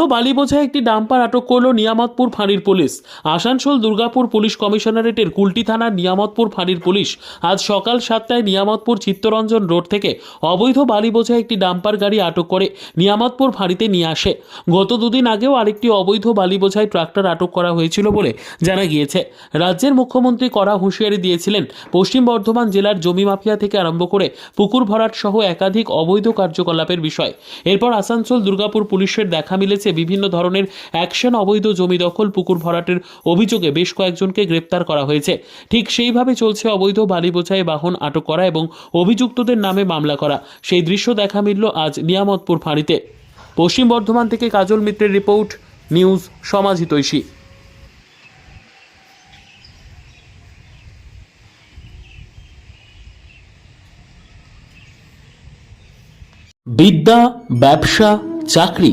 বালি বোঝায় একটি ডাম্পার আটক করল নিয়ামতপুর ফাঁড়ির পুলিশ। আসানসোল দুর্গাপুর পুলিশ কমিশনারেটের কুলটি থানার নিয়ামতপুর ফাঁড়ির পুলিশ আজ সকাল সাতটায় নিয়ামতপুর চিত্তরঞ্জন রোড থেকে অবৈধ বালি বোঝায় একটি ডাম্পার গাড়ি আটক করে নিয়ামতপুর ফাঁড়িতে নিয়ে আসে। গত দুদিন আগেও আরেকটি অবৈধ বালি বোঝাই ট্রাক্টর আটক করা হয়েছিল বলে জানা গিয়েছে। রাজ্যের মুখ্যমন্ত্রী কড়া হুঁশিয়ারি দিয়েছিলেন, পশ্চিম বর্ধমান জেলার জমি মাফিয়া থেকে আরম্ভ করে পুকুর ভরাট সহ একাধিক অবৈধ কার্যকলাপের বিষয়। এরপর আসানসোল দুর্গাপুর পুলিশের দেখা মিলেছে বিভিন্ন ধরনের অ্যাকশন, অবৈধ জমি দখল, পুকুর ভরাটের অভিযোগে বেশ কয়েকজনকে গ্রেপ্তার করা হয়েছে। ঠিক সেইভাবে চলছে অবৈধ বালি বোঝাই বাহন আটক করা এবং অভিযুক্তদের নামে মামলা করা। সেই দৃশ্য দেখা মিলল আজ নিয়ামতপুর ফাঁড়িতে। পশ্চিম বর্ধমান থেকে কাজল মিত্রের রিপোর্ট, নিউজ সমাজ হিতৈষী। বিদ্যা, ব্যবসা, চাকরি